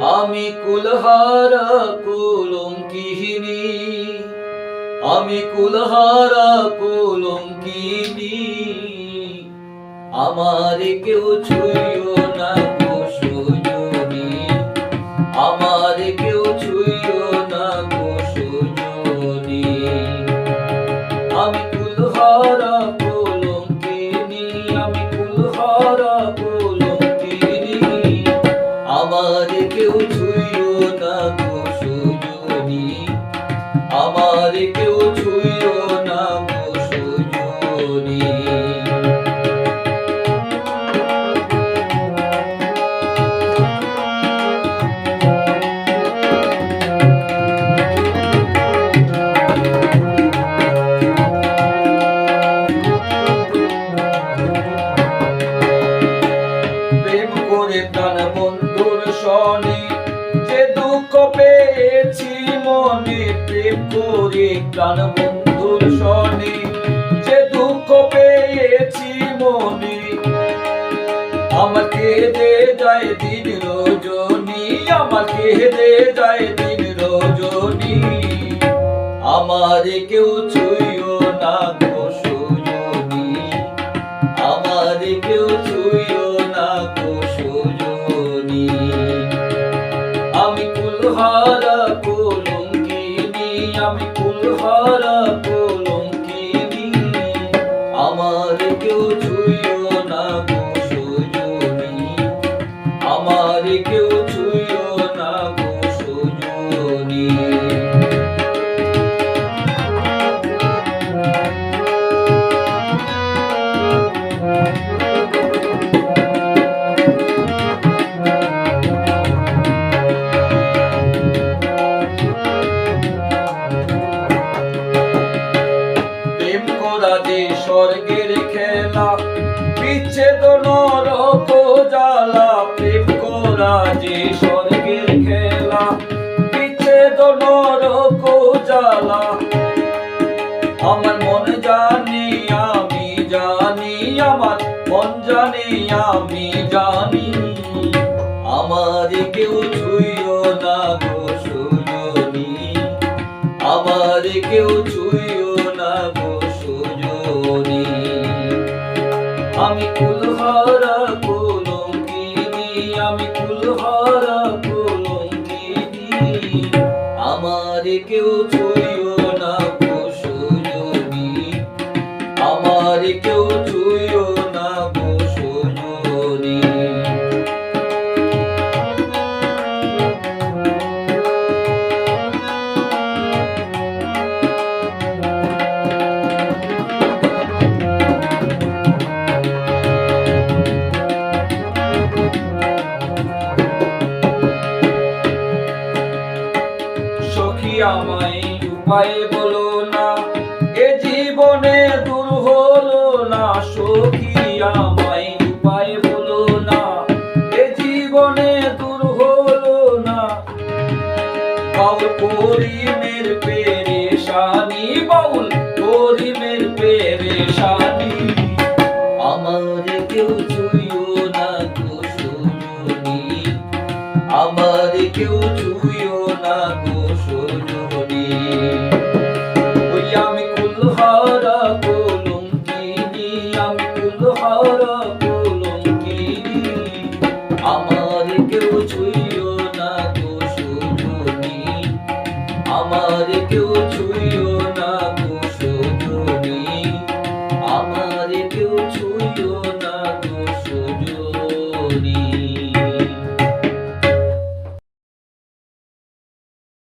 আমি কুলহারা কুলঙ্কিহিনী আমি কুলহারা কুলঙ্কিনী। আমার কেউ ছুঁয়ো না কুসুজনী সজনী। আমার কেউ প্রাণ বন্ধুর সনে যে দুঃখ পেয়েছি মনে প্রেম করে। প্রাণ বন্ধুর সনে যে দুঃখ পেয়েছি মনে। আমার কেঁদে যায় দিন রজনী আমার কেঁদে যায় দিন রজনী। আমার কেউ ছুঁয়ো না কুলহারা খেলা বিচ্ছেদ নরক জ্বালা, প্রেম করা যে স্বর্গের খেলা। নরক জ্বালা, আমার মন জানি, আমি জানি, আমার মন জানি, আমি জানি। আমার কেউ ছুঁয়ো না গো আমার কেউ ছুঁয়ো উপায় বলো না, এ জীবনে দূর হলো না সখী আমায়। উপায় বলো না, এ জীবনে দূর হলো না। বাউল করিমের পেরেশানি, বাউল করিমের পেরেশানি। আমার কেউ কুলহারা আমার কেউ ছুঁয়ো না তো আমার কেউ ছুঁয়ো না সজনী আমার কেউ ছুঁয়ো না